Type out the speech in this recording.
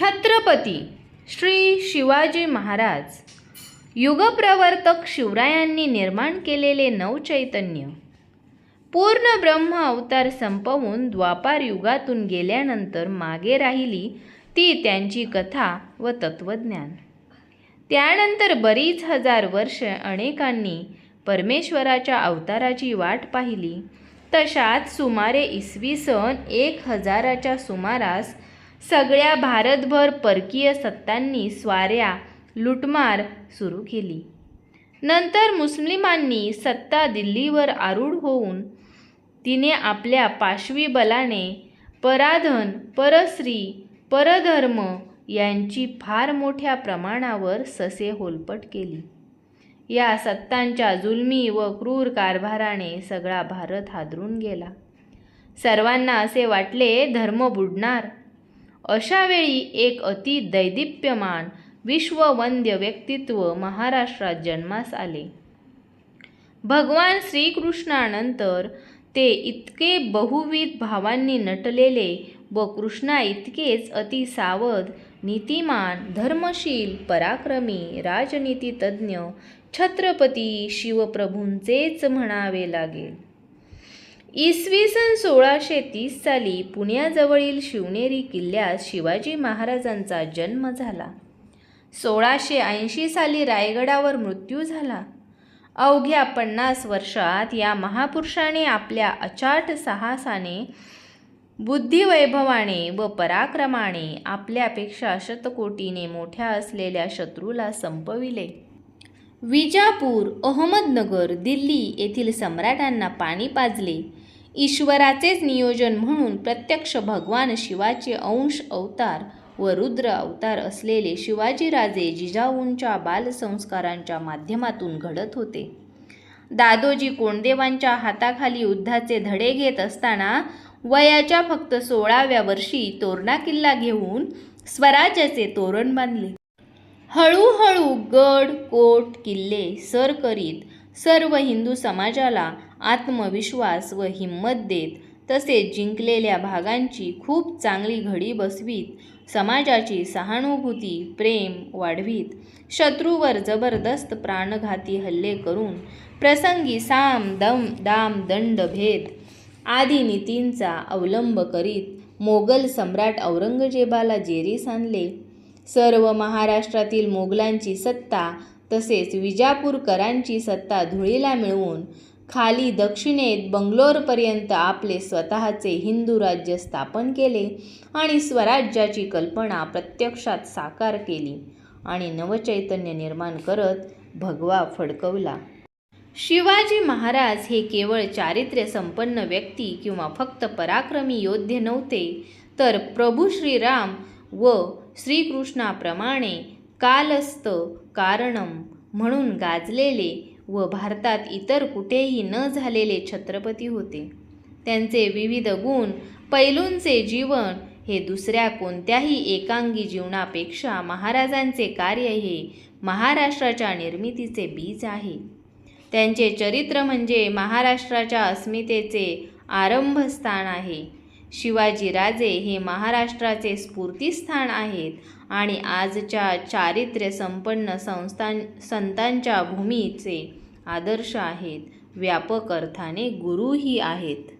छत्रपती श्री शिवाजी महाराज युगप्रवर्तक शिवरायांनी निर्माण केलेले नवचैतन्य. पूर्ण ब्रह्म अवतार संपवून द्वापार युगातून गेल्यानंतर मागे राहिली ती त्यांची कथा व तत्वज्ञान त्यानंतर बरीच हजार वर्ष अनेकांनी परमेश्वराच्या अवताराची वाट पाहिली. तशात सुमारे इसवी सन एक हजाराच्या सुमारास सगळ्या भारतभर परकीय सत्तांनी स्वाऱ्या लुटमार सुरू केली. नंतर मुस्लिमांनी सत्ता दिल्लीवर आरूढ होऊन तिने आपल्या पाशवी बलाने पराधन परस्त्री परधर्म यांची फार मोठ्या प्रमाणावर ससे होलपट केली. या सत्तांच्या जुलमी व क्रूर कारभाराने सगळा भारत हादरून गेला. सर्वांना असे वाटले धर्म बुडणार. अशावेळी एक अति दैदिप्यमान विश्ववंद्य व्यक्तित्व महाराष्ट्रात जन्मास आले. भगवान श्रीकृष्णानंतर ते इतके बहुविध भावांनी नटलेले व कृष्णा इतकेच अति सावध नीतिमान धर्मशील पराक्रमी राजनीतितज्ञ छत्रपती शिवप्रभूंचेच म्हणावे लागेल. इसवी सन सोळाशे तीस साली पुण्याजवळील शिवनेरी किल्ल्यात शिवाजी महाराजांचा जन्म झाला. सोळाशे ऐंशी साली रायगडावर मृत्यू झाला. अवघ्या पन्नास वर्षात या महापुरुषाने आपल्या अचाट साहसाने बुद्धिवैभवाने व पराक्रमाने आपल्यापेक्षा शतकोटीने मोठ्या असलेल्या शत्रूला संपविले. विजापूर अहमदनगर दिल्ली येथील सम्राटांना पाणी पाजले. ईश्वराचेच नियोजन म्हणून प्रत्यक्ष भगवान शिवाचे अंश अवतार व रुद्र अवतार असलेले शिवाजीराजे जिजाऊंच्या बालसंस्कारांच्या माध्यमातून घडत होते. दादोजी कोंडदेवांच्या हाताखाली युद्धाचे धडे घेत असताना वयाच्या फक्त सोळाव्या वर्षी तोरणा किल्ला घेऊन स्वराज्याचे तोरण बांधले. हळूहळू गड कोट किल्ले सर करीत सर्व हिंदू समाजाला आत्मविश्वास व हिंमत देत तसेच जिंकलेल्या भागांची खूप चांगली घडी बसवीत समाजाची सहानुभूती प्रेम वाढवीत. शत्रूवर जबरदस्त प्राणघाती हल्ले करून प्रसंगी साम दम दाम दंड भेद आदी नीतींचा अवलंब करीत मोगल सम्राट औरंगजेबाला जेरीस आणले. सर्व महाराष्ट्रातील मोगलांची सत्ता तसेच विजापूरकरांची सत्ता धुळीला मिळवून खाली दक्षिणेत बंगलोरपर्यंत आपले स्वतःचे हिंदू राज्य स्थापन केले आणि स्वराज्याची कल्पना प्रत्यक्षात साकार केली आणि नवचैतन्य निर्माण करत भगवा फडकवला. शिवाजी महाराज हे केवळ चारित्र्य संपन्न व्यक्ती किंवा फक्त पराक्रमी योद्धे नव्हते तर प्रभू श्रीराम व श्रीकृष्णाप्रमाणे कालस्त कारणम म्हणून गाजलेले व भारतात इतर कुठेही न झालेले छत्रपती होते. त्यांचे विविध गुण पैलूंचे जीवन हे दुसऱ्या कोणत्याही एकांगी जीवनापेक्षा महाराजांचे कार्य हे महाराष्ट्राच्या निर्मितीचे बीज आहे. त्यांचे चरित्र म्हणजे महाराष्ट्राच्या अस्मितेचे आरंभस्थान आहे. शिवाजीराजे हे महाराष्ट्राचे स्फूर्तीस्थान आहेत आणि आजच्या चारित्र्य संपन्न संस्थान संतांच्या भूमीचे आदर्श आहेत. व्यापक अर्थाने गुरुही आहेत.